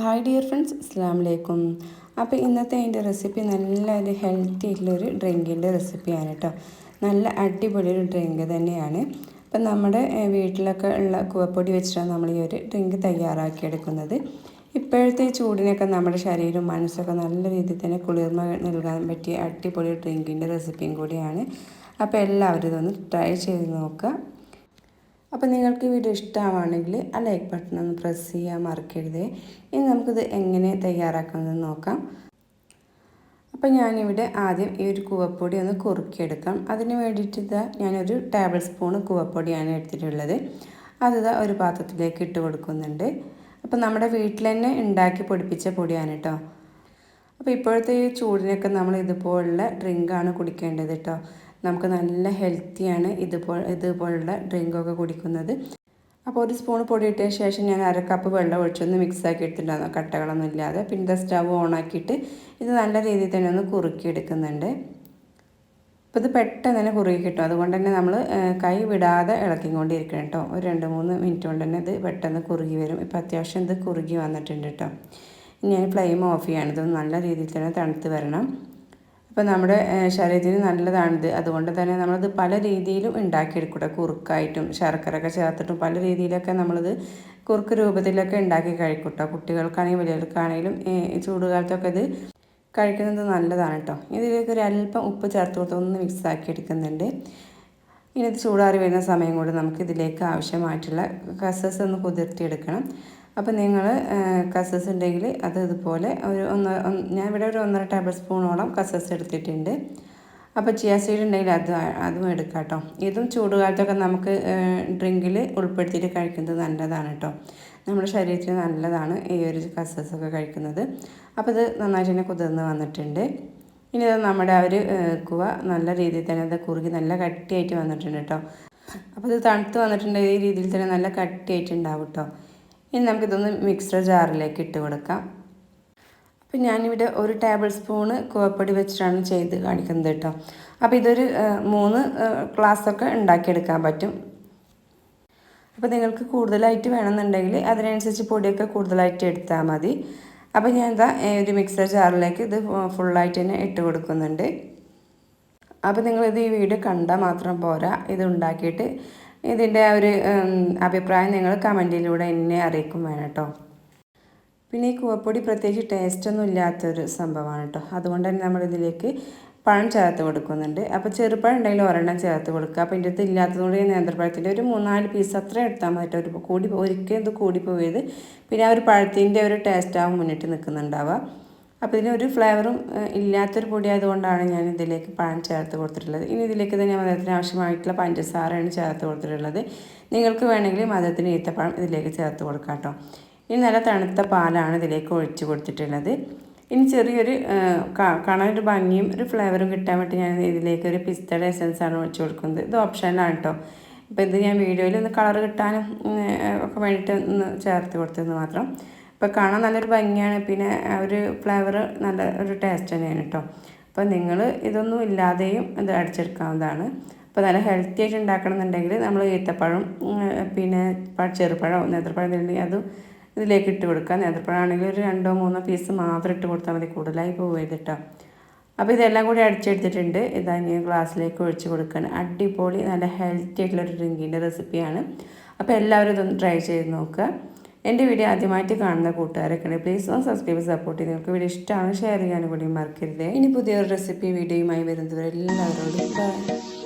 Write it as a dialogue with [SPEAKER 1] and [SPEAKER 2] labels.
[SPEAKER 1] Hi dear friends അസ്സാം വലൈക്കും അപ്പോൾ ഇന്നത്തെ അതിന്റെ റെസിപ്പി നല്ലൊരു ഹെൽത്തി ആയിട്ടുള്ളൊരു ഡ്രിങ്കിന്റെ റെസിപ്പിയാണ് കേട്ടോ നല്ല അടിപൊളി ഒരു ഡ്രിങ്ക് തന്നെയാണ്. അപ്പം നമ്മുടെ വീട്ടിലൊക്കെ ഉള്ള കുവപ്പൊടി വെച്ചിട്ടാണ് നമ്മൾ ഈ ഒരു ഡ്രിങ്ക് തയ്യാറാക്കിയെടുക്കുന്നത്. ഇപ്പോഴത്തെ ചൂടിനൊക്കെ നമ്മുടെ ശരീരവും മനസ്സൊക്കെ നല്ല രീതിയിൽ തന്നെ കുളിർമ നൽകാൻ പറ്റിയ അടിപൊളി ഡ്രിങ്കിന്റെ റെസിപ്പിയും കൂടിയാണ്. അപ്പോൾ എല്ലാവരും ഇതൊന്ന് ട്രൈ ചെയ്ത് നോക്കുക. അപ്പോൾ നിങ്ങൾക്ക് ഈ വീഡിയോ ഇഷ്ടമാണെങ്കിൽ ആ ലൈക്ക് ബട്ടൺ ഒന്ന് പ്രസ് ചെയ്യാൻ മറക്കരുത്. ഇനി നമുക്കിത് എങ്ങനെ തയ്യാറാക്കാമെന്ന് നോക്കാം. അപ്പോൾ ഞാനിവിടെ ആദ്യം ഈ ഒരു കുവപ്പൊടി ഒന്ന് കുറുക്കിയെടുക്കാം. അതിന് വേണ്ടിയിട്ട് ഞാനൊരു ടേബിൾ സ്പൂണ് കുവപ്പൊടിയാണ് എടുത്തിട്ടുള്ളത്. അത് ഒരു പാത്രത്തിലേക്ക് ഇട്ട് കൊടുക്കുന്നുണ്ട്. അപ്പോൾ നമ്മുടെ വീട്ടിൽ തന്നെ ഉണ്ടാക്കി പൊടിപ്പിച്ച പൊടിയാണ് കേട്ടോ അപ്പോൾ ഇപ്പോഴത്തെ ഈ ചൂടിനൊക്കെ നമ്മൾ ഇതുപോലുള്ള ഡ്രിങ്കാണ് കുടിക്കേണ്ടത് കേട്ടോ നമുക്ക് നല്ല ഹെൽത്തിയാണ് ഇതുപോലെ ഇതുപോലുള്ള ഡ്രിങ്കൊക്കെ കുടിക്കുന്നത്. അപ്പോൾ ഒരു സ്പൂൺ പൊടി ഇട്ടതിന് ശേഷം ഞാൻ അര കപ്പ് വെള്ളം ഒഴിച്ചൊന്ന് മിക്സ് ആക്കി എടുത്തിട്ടുണ്ടായിരുന്നു. കട്ടകളൊന്നും ഇല്ലാതെ. പിന്നെ സ്റ്റവ് ഓൺ ആക്കിയിട്ട് ഇത് നല്ല രീതിയിൽ തന്നെ ഒന്ന് കുറുക്കിയെടുക്കുന്നുണ്ട് അപ്പോൾ ഇത് പെട്ടെന്ന് തന്നെ കുറുകി കിട്ടും. അതുകൊണ്ട് തന്നെ നമ്മൾ കൈ വിടാതെ ഇളക്കിക്കൊണ്ടിരിക്കണം കേട്ടോ. ഒരു രണ്ട് മൂന്ന് മിനിറ്റ് കൊണ്ട് തന്നെ ഇത് പെട്ടെന്ന് കുറുകി വരും. ഇപ്പോൾ അത്യാവശ്യം ഇത് കുറുകി വന്നിട്ടുണ്ട് കേട്ടോ. ഇനി ഞാൻ ഫ്ലെയിം ഓഫ് ചെയ്യാണ്. ഇത് നല്ല രീതിയിൽ തന്നെ തണുത്ത് വരണം. അപ്പോൾ നമ്മുടെ ശരീരത്തിന് നല്ലതാണിത്. അതുകൊണ്ട് തന്നെ നമ്മളത് പല രീതിയിലും ഉണ്ടാക്കിയെടുക്കൂടെ കുറുക്കായിട്ടും ശർക്കരയൊക്കെ ചേർത്തിട്ടും പല രീതിയിലൊക്കെ നമ്മളിത് കുറുക്ക് രൂപത്തിലൊക്കെ ഉണ്ടാക്കി കഴിക്കൂട്ടോ. കുട്ടികൾക്കാണെങ്കിലും വലിയവർക്കാണെങ്കിലും ചൂടുകാലത്തൊക്കെ ഇത് കഴിക്കുന്നത് നല്ലതാണ് കേട്ടോ. ഇതിലേക്ക് ഒരു അല്പം ഉപ്പ് ചേർത്ത് കൊടുത്ത് ഒന്ന് മിക്സ് ആക്കി എടുക്കുന്നുണ്ട്. ഇനി ഇത് ചൂടാറി വരുന്ന സമയം കൊണ്ട് നമുക്ക് ഇതിലേക്ക് ആവശ്യമായിട്ടുള്ള കസസ് ഒന്ന് കുതിർത്തിയെടുക്കണം. അപ്പോൾ നിങ്ങൾ കസസ് ഉണ്ടെങ്കിൽ അത് ഇതുപോലെ ഒരു ഒന്ന് ഞാൻ ഇവിടെ ഒരു ഒന്നര ടേബിൾ സ്പൂണോളം കസസ് എടുത്തിട്ടുണ്ട്. അപ്പോൾ ചിയ സീഡ് ഉണ്ടെങ്കിൽ അത് അതും എടുക്കാം കേട്ടോ. ഇതും ചൂടുകാലത്തൊക്കെ നമുക്ക് ഡ്രിങ്കിൽ ഉൾപ്പെടുത്തിയിട്ട് കഴിക്കുന്നത് നല്ലതാണ് കേട്ടോ. നമ്മുടെ ശരീരത്തിന് നല്ലതാണ് ഈ ഒരു കസസ് ഒക്കെ കഴിക്കുന്നത്. അപ്പോൾ ഇത് നന്നായിട്ട് തന്നെ കുതിർന്ന് വന്നിട്ടുണ്ട്. ഇനി ഇത് നമ്മുടെ ആ ഒരു കുവ നല്ല രീതിയിൽ തന്നെ അത് കുറുകി നല്ല കട്ടിയായിട്ട് വന്നിട്ടുണ്ട് കേട്ടോ. അപ്പോൾ ഇത് തണുത്ത് വന്നിട്ടുണ്ട് ഈ രീതിയിൽ തന്നെ നല്ല കട്ടിയായിട്ടുണ്ടാവും കേട്ടോ. ഇനി നമുക്കിതൊന്ന് മിക്സർ ജാറിലേക്ക് ഇട്ട് കൊടുക്കാം. അപ്പോൾ ഞാനിവിടെ ഒരു ടേബിൾ സ്പൂണ് കുവപ്പൊടി വെച്ചിട്ടാണ് ചെയ്ത് കാണിക്കുന്നത് കേട്ടോ. അപ്പോൾ ഇതൊരു മൂന്ന് ഗ്ലാസ്സൊക്കെ ഉണ്ടാക്കിയെടുക്കാൻ പറ്റും. അപ്പോൾ നിങ്ങൾക്ക് കൂടുതലായിട്ട് വേണമെന്നുണ്ടെങ്കിൽ അതിനനുസരിച്ച് പൊടിയൊക്കെ കൂടുതലായിട്ട് എടുത്താൽ മതി. അപ്പോൾ ഞാൻ എന്താ ഒരു മിക്സർ ജാറിലേക്ക് ഇത് ഫുള്ളായിട്ട് തന്നെ ഇട്ട് കൊടുക്കുന്നുണ്ട്. അപ്പോൾ നിങ്ങളിത് ഈ വീഡിയോ കണ്ടാൽ മാത്രം പോരാ. ഇത് ഉണ്ടാക്കിയിട്ട് ഇതിന്റെ ഒരു അഭിപ്രായം നിങ്ങൾ കമന്റിലൂടെ എന്നെ അറിയിക്കും വേണം കേട്ടോ. പിന്നെ ഈ കൂവപ്പൊടി പ്രത്യേകിച്ച് ടേസ്റ്റൊന്നും ഇല്ലാത്തൊരു സംഭവമാണ് കേട്ടോ. അതുകൊണ്ട് തന്നെ നമ്മളിതിലേക്ക് പഴം ചേർത്ത് കൊടുക്കുന്നുണ്ട്. അപ്പോൾ ചെറുപ്പഴം ഉണ്ടെങ്കിൽ ഒരെണ്ണം ചേർത്ത് കൊടുക്കുക. അപ്പോൾ ഇതിന്റെ അടുത്ത് ഇല്ലാത്തതുകൊണ്ട് ഈ നേന്ത്രപ്പഴത്തിന്റെ ഒരു മൂന്നാൽ പീസ് അത്ര എടുത്താൽ മതി ഒരു കൂടി ഒരിക്കലും ഇത് കൂടിപ്പോയത് പോയത് പിന്നെ ആ ഒരു പഴത്തിന്റെ ഒരു ടേസ്റ്റ് ടേസ്റ്റാവും മുന്നിട്ട് നിൽക്കുന്നുണ്ടാവുക. അപ്പോൾ ഇതിനൊരു ഫ്ലേവറും ഇല്ലാത്തൊരു പൊടി ആയതുകൊണ്ടാണ് ഞാൻ ഇതിലേക്ക് പഴം ചേർത്ത് കൊടുത്തിട്ടുള്ളത്. ഇനി ഇതിലേക്ക് തന്നെ മധുരത്തിന് ആവശ്യമായിട്ടുള്ള പഞ്ചസാരയാണ് ചേർത്ത് കൊടുത്തിട്ടുള്ളത്. നിങ്ങൾക്ക് വേണമെങ്കിൽ മധുരത്തിന് ഈത്തപ്പഴം ഇതിലേക്ക് ചേർത്ത് കൊടുക്കാം കേട്ടോ. ഇനി നല്ല തണുത്ത പാലാണ് ഇതിലേക്ക് ഒഴിച്ച് കൊടുത്തിട്ടുള്ളത്. ഇനി ചെറിയൊരു കാണാനൊരു ഭംഗിയും ഒരു ഫ്ലേവറും കിട്ടാൻ വേണ്ടി ഞാൻ ഇതിലേക്ക് ഒരു പിസ്തയുടെ എസൻസ് ആണ് ഒഴിച്ച് കൊടുക്കുന്നത്. ഇത് ഓപ്ഷനിലാണ് കേട്ടോ. അപ്പോൾ ഇത് ഞാൻ വീഡിയോയിൽ ഒന്ന് കളർ കിട്ടാനും ഒക്കെ വേണ്ടിയിട്ട് ഒന്ന് ചേർത്ത് കൊടുത്തതെന്ന് മാത്രം. അപ്പോൾ കാണാൻ നല്ലൊരു ഭംഗിയാണ്. പിന്നെ ഒരു ഫ്ലേവർ നല്ല ഒരു ടേസ്റ്റ് തന്നെയാണ് കേട്ടോ അപ്പോൾ നിങ്ങൾ ഇതൊന്നും ഇല്ലാതെയും ഇത് അടിച്ചെടുക്കാവുന്നതാണ്. അപ്പോൾ നല്ല ഹെൽത്തി ആയിട്ട് ഉണ്ടാക്കണമെന്നുണ്ടെങ്കിൽ നമ്മൾ ഈത്തപ്പഴം പിന്നെ ചെറുപഴം നേന്ത്രപ്പഴം ഉണ്ടെങ്കിൽ അതും ഇതിലേക്ക് ഇട്ട് കൊടുക്കുക. നേന്ത്രപ്പഴം ആണെങ്കിൽ ഒരു രണ്ടോ മൂന്നോ പീസ് മാത്രം ഇട്ട് കൊടുത്താൽ മതി കൂടുതലായി പോകരുത് കേട്ടോ അപ്പോൾ ഇതെല്ലാം കൂടി അടിച്ചെടുത്തിട്ടുണ്ട്. ഇതാ ഇനി ഗ്ലാസ്സിലേക്ക് ഒഴിച്ച് കൊടുക്കുകയാണ്. അടിപൊളി നല്ല ഹെൽത്തി ആയിട്ടുള്ള ഒരു ഡ്രിങ്കിന്റെ റെസിപ്പിയാണ് അപ്പോൾ എല്ലാവരും ഇതൊന്ന് ട്രൈ ചെയ്ത് നോക്കുക. എന്റെ വീഡിയോ ആദ്യമായിട്ട് കാണുന്ന കൂട്ടുകാരൊക്കെ ഉണ്ട് പ്ലീസ് ഒന്ന് സബ്സ്ക്രൈബ് സപ്പോർട്ട് ചെയ്ത് നിങ്ങൾക്ക് വീഡിയോ ഇഷ്ടമാണ് ഷെയർ ചെയ്യാനും കൂടി മറക്കരുത്. ഇനി പുതിയൊരു റെസിപ്പി വീഡിയോയുമായി വരുന്നവരെല്ലാവരോടും ബൈ